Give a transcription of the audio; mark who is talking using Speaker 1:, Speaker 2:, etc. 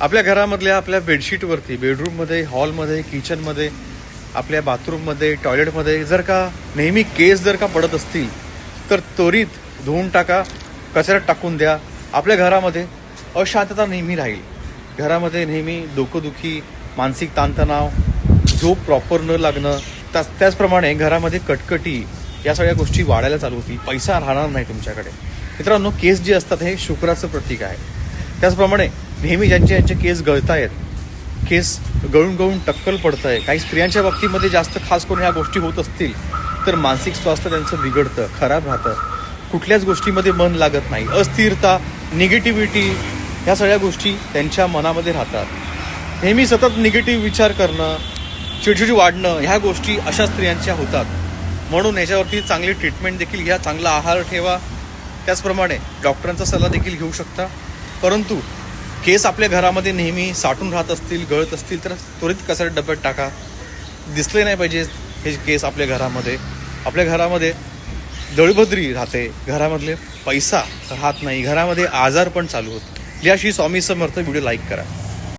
Speaker 1: आपल्या घरामधल्या आपल्या बेडशीटवरती बेडरूममध्ये हॉलमध्ये किचनमध्ये आपल्या बाथरूममध्ये टॉयलेटमध्ये जर का नेहमी केस जर का पडत असतील तर त्वरित धुवून टाका कचऱ्यात टाकून द्या. आपल्या घरामध्ये अशांतता नेहमी राहील. घरामध्ये नेहमी डोकंदुखी मानसिक ताणतणाव झोप प्रॉपर न लागणं त्याच त्याचप्रमाणे घरामध्ये कटकटी या सगळ्या गोष्टी वाढायला चालू होती पैसा राहणार नाही तुमच्याकडे. मित्रांनो केस जे असतात हे शुक्राचं प्रतीक आहे. त्याचप्रमाणे नेहमी ज्यांचे यांचे केस गळत आहेत केस गळून गळून टक्कल पडत आहे काही स्त्रियांच्या बाबतीमध्ये जास्त खास करून ह्या गोष्टी होत असतील तर मानसिक स्वास्थ्य त्यांचं बिघडतं खराब राहतं. कुठल्याच गोष्टीमध्ये मन लागत नाही. अस्थिरता निगेटिव्हिटी ह्या सगळ्या गोष्टी त्यांच्या मनामध्ये राहतात. नेहमी सतत निगेटिव्ह विचार करणं चिडचिडी वाढणं ह्या गोष्टी अशा स्त्रियांच्या होतात. म्हणून याच्यावरती चांगली ट्रीटमेंट देखील घ्या चांगला आहार ठेवा. त्याचप्रमाणे डॉक्टरांचा सल्ला देखील घेऊ शकता. परंतु केस आपल्या घरामध्ये नेहमी साठून राहत असतील गळत असतील तर त्वरित कचऱ्यात डब्यात टाका. दिसले नाही पाहिजे हे केस आपल्या घरामध्ये. आपल्या घरामध्ये दळभद्री राहते. घरामधले पैसा राहत नाही. घरामध्ये आजार पण चालू होत याशी स्वामी समर्थ व्हिडिओ लाईक करा.